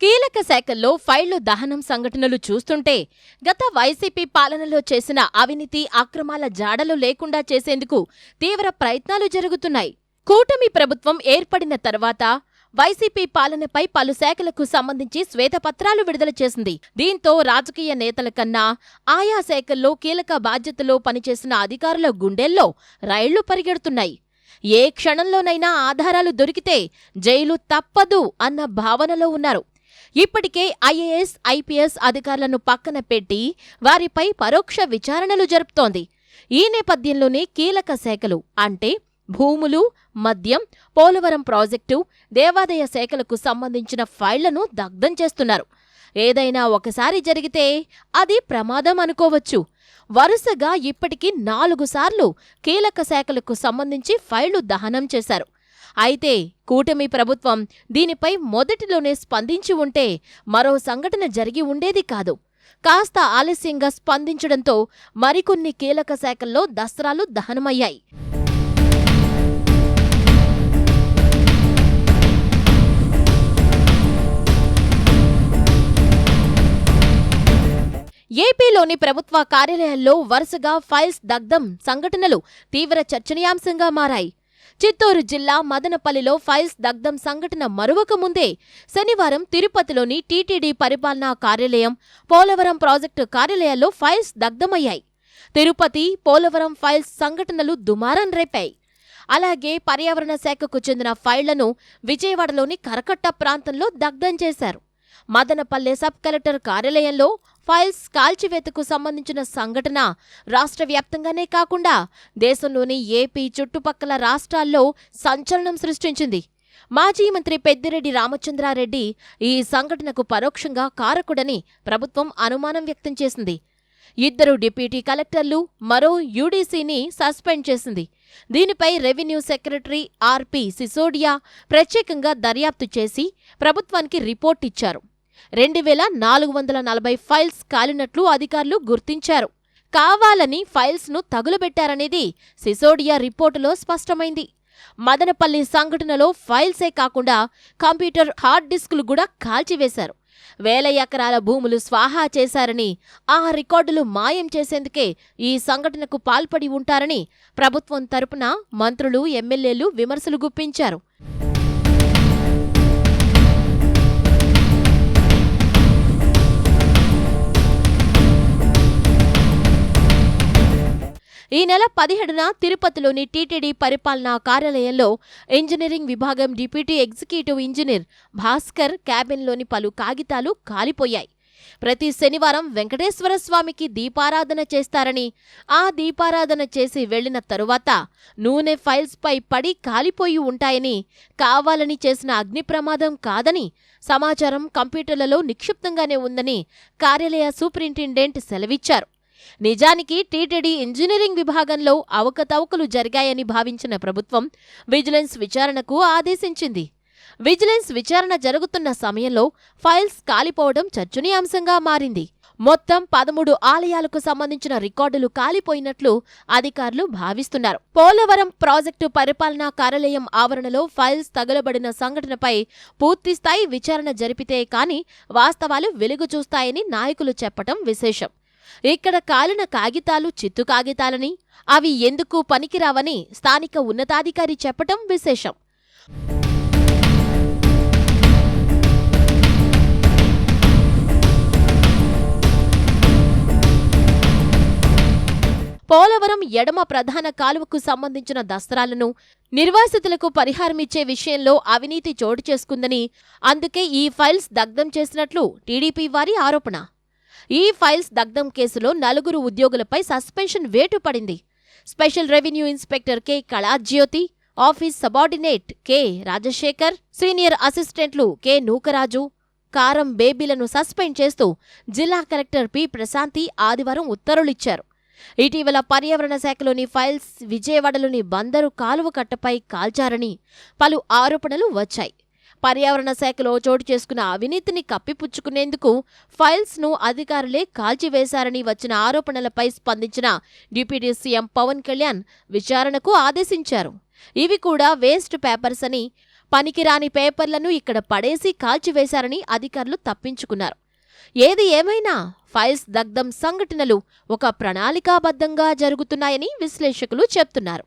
కీలక శాఖల్లో ఫైళ్ళు దహనం సంఘటనలు చూస్తుంటే గత వైసీపీ పాలనలో చేసిన అవినీతి అక్రమాల జాడలు లేకుండా చేసేందుకు తీవ్ర ప్రయత్నాలు జరుగుతున్నాయి. కూటమి ప్రభుత్వం ఏర్పడిన తర్వాత వైసీపీ పాలనపై పలు శాఖలకు సంబంధించి శ్వేతపత్రాలు విడుదల చేసింది. దీంతో రాజకీయ నేతల కన్నా ఆయా శాఖల్లో కీలక బాధ్యతలో పనిచేసిన అధికారుల గుండెల్లో రైళ్ళు పరిగెడుతున్నాయి. ఏ క్షణంలోనైనా ఆధారాలు దొరికితే జైలు తప్పదు అన్న భావనలో ఉన్నారు. ఇప్పటికే ఐఏఎస్ ఐపీఎస్ అధికారులను పక్కన పెట్టి వారిపై పరోక్ష విచారణలు జరుపుతోంది. ఈ నేపథ్యంలోనే కీలక శాఖలు అంటే భూములు మద్యం పోలవరం ప్రాజెక్టు దేవాదాయ శాఖలకు సంబంధించిన ఫైళ్ళను దగ్ధం చేస్తున్నారు. ఏదైనా ఒకసారి జరిగితే అది ప్రమాదం అనుకోవచ్చు. వరుసగా ఇప్పటికీ నాలుగు సార్లు కీలక శాఖలకు సంబంధించి ఫైళ్ళు దహనం చేశారు. అయితే కూటమి ప్రభుత్వం దీనిపై మొదటిలోనే స్పందించి ఉంటే మరో సంఘటన జరిగి ఉండేది కాదు. కాస్త ఆలస్యంగా స్పందించడంతో మరికొన్ని కీలక శాఖల్లో దసరాలు దహనమయ్యాయి. ఏపీలోని ప్రభుత్వ కార్యాలయాల్లో వరుసగా ఫైల్స్ దగ్ధం సంఘటనలు తీవ్ర చర్చనీయాంశంగా మారాయి. చిత్తూరు జిల్లా మదనపల్లిలో ఫైల్స్ దగ్ధం సంఘటన మరువక ముందే శనివారం తిరుపతిలోని టీటీడీ పరిపాలనా కార్యాలయం పోలవరం ప్రాజెక్టు కార్యాలయాల్లో ఫైల్స్ దగ్ధమయ్యాయి. తిరుపతి పోలవరం ఫైల్స్ సంఘటనలు దుమారం రేపాయి. అలాగే పర్యావరణ శాఖకు చెందిన ఫైళ్ళను విజయవాడలోని కరకట్ట ప్రాంతంలో దగ్ధం చేశారు. మదనపల్లె సబ్ కలెక్టర్ కార్యాలయంలో ఫైల్స్ కాల్చివేతకు సంబంధించిన సంఘటన రాష్ట్ర వ్యాప్తంగానే కాకుండా దేశంలోని ఏపీ చుట్టుపక్కల రాష్ట్రాల్లో సంచలనం సృష్టించింది. మాజీ మంత్రి పెద్దిరెడ్డి రామచంద్రారెడ్డి ఈ సంఘటనకు పరోక్షంగా కారకుడని ప్రభుత్వం అనుమానం వ్యక్తం చేసింది. ఇద్దరు డిప్యూటీ కలెక్టర్లు మరో యూడీసీని సస్పెండ్ చేసింది. దీనిపై రెవెన్యూ సెక్రటరీ ఆర్పి సిసోడియా ప్రత్యేకంగా దర్యాప్తు చేసి ప్రభుత్వానికి రిపోర్ట్ ఇచ్చారు. రెండు వేల నాలుగు వందల నలభై ఫైల్స్ కాలినట్లు అధికారులు గుర్తించారు. కావాలని ఫైల్స్ను తగులబెట్టారనేది సిసోడియా రిపోర్టులో స్పష్టమైంది. మదనపల్లి సంఘటనలో ఫైల్సే కాకుండా కంప్యూటర్ హార్డ్ డిస్కులు కూడా కాల్చివేశారు. వేల ఎకరాల భూములు స్వాహా చేశారని ఆ రికార్డులు మాయం చేసేందుకే ఈ సంఘటనకు పాల్పడి ఉంటారని ప్రభుత్వం తరపున మంత్రులు ఎమ్మెల్యేలు విమర్శలు గుప్పించారు. ఈ నెల పదిహేడున తిరుపతిలోని టీటీడీ పరిపాలనా కార్యాలయంలో ఇంజనీరింగ్ విభాగం డిప్యూటీ ఎగ్జిక్యూటివ్ ఇంజనీర్ భాస్కర్ క్యాబిన్లోని పలు కాగితాలు కాలిపోయాయి. ప్రతి శనివారం వెంకటేశ్వర స్వామికి దీపారాధన చేస్తారని ఆ దీపారాధన చేసి వెళ్ళిన తరువాత నూనె ఫైల్స్పై పడి కాలిపోయి ఉంటాయని కావాలని చేసిన అగ్ని ప్రమాదం కాదని సమాచారం కంప్యూటర్లలో నిక్షిప్తంగానే ఉందని కార్యాలయ సూపరింటెండెంట్ సెలవిచ్చారు. నిజానికి టీటీడీ ఇంజనీరింగ్ విభాగంలో అవకతవకలు జరిగాయని భావించిన ప్రభుత్వం విజిలెన్స్ విచారణకు ఆదేశించింది. విజిలెన్స్ విచారణ జరుగుతున్న సమయంలో ఫైల్స్ కాలిపోవడం చర్చనీయాంశంగా మారింది. మొత్తం పదమూడు ఆలయాలకు సంబంధించిన రికార్డులు కాలిపోయినట్లు అధికారులు భావిస్తున్నారు. పోలవరం ప్రాజెక్టు పరిపాలనా కార్యాలయం ఆవరణలో ఫైల్స్ తగులబడిన సంఘటనపై పూర్తిస్థాయి విచారణ జరిపితే కాని వాస్తవాలు వెలుగు చూస్తాయని నాయకులు చెప్పటం విశేషం. ఇక్కడ కాలిన కాగితాలు చిత్తు కాగితాలని అవి ఎందుకు పనికిరావని స్థానిక ఉన్నతాధికారి చెప్పటం విశేషం. పోలవరం ఎడమ ప్రధాన కాలువకు సంబంధించిన దస్త్రాలను నిర్వాసితులకు పరిహారమిచ్చే విషయంలో అవినీతి చోటు చేసుకుందని అందుకే ఈ ఫైల్స్ దగ్ధం చేసినట్లు టీడీపీ వారి ఆరోపణ. ఈ ఫైల్స్ దగ్ధం కేసులో నలుగురు ఉద్యోగులపై సస్పెన్షన్ వేటు పడింది. Special revenue inspector K. Kalajyothi office subordinate K. Rajasekhar senior అసిస్టెంట్లు కె. నూకరాజు కారం బేబీలను సస్పెండ్ చేస్తూ జిల్లా కలెక్టర్ పి. ప్రశాంతి ఆదివారం ఉత్తర్వులిచ్చారు. ఇటీవల పర్యావరణ శాఖలోని ఫైల్స్ విజయవాడలోని బందరు కాలువ కట్టపై కాల్చారని పలు ఆరోపణలు వచ్చాయి. పర్యావరణ శాఖలో చోటు చేసుకున్న అవినీతిని కప్పిపుచ్చుకునేందుకు ఫైల్స్ను అధికారులే కాల్చివేశారని వచ్చిన ఆరోపణలపై స్పందించిన డిప్యూటీ సీఎం పవన్ కళ్యాణ్ విచారణకు ఆదేశించారు. ఇవి కూడా వేస్ట్ పేపర్స్ అని పనికిరాని పేపర్లను ఇక్కడ పడేసి కాల్చివేశారని అధికారులు తప్పించుకున్నారు. ఏది ఏమైనా ఫైల్స్ దగ్ధం సంఘటనలు ఒక ప్రణాళికాబద్ధంగా జరుగుతున్నాయని విశ్లేషకులు చెప్తున్నారు.